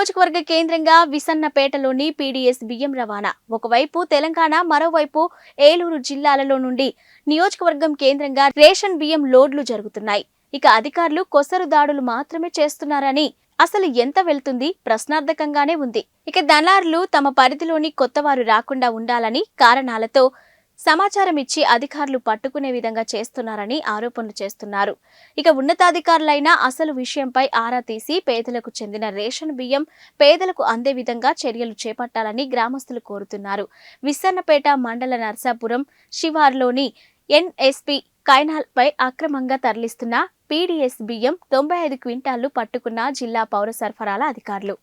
నియోజకవర్గ కేంద్రంగా విసన్నపేటలోని పీడీఎస్ బియ్యం రవాణా. ఒకవైపు తెలంగాణ మరోవైపు ఏలూరు జిల్లాలలో నుండి నియోజకవర్గం కేంద్రంగా రేషన్ బియ్యం లోడ్లు జరుగుతున్నాయి. ఇక అధికారులు కొసరు దాడులు మాత్రమే చేస్తున్నారని అసలు ఎంత వెళ్తుంది? ప్రశ్నార్థకంగానే ఉంది. ఇక దళారులు తమ పరిధిలోని కొత్తవారు రాకుండా ఉండాలని కారణాలతో సమాచారం ఇచ్చి అధికారులు పట్టుకునే విధంగా చేస్తున్నారని ఆరోపణలు చేస్తున్నారు. ఇక ఉన్నతాధికారులైన అసలు విషయంపై ఆరా తీసి పేదలకు చెందిన రేషన్ బియ్యం పేదలకు అందే విధంగా చర్యలు చేపట్టాలని గ్రామస్తులు కోరుతున్నారు. విస్సన్నపేట మండల నర్సాపురం శివార్లోని ఎన్ఎస్పి కైనాల్పై అక్రమంగా తరలిస్తున్న పీడీఎస్ బియ్యం తొంభై ఐదు క్వింటాళ్ళు పట్టుకున్న జిల్లా పౌర సరఫరాల అధికారులు.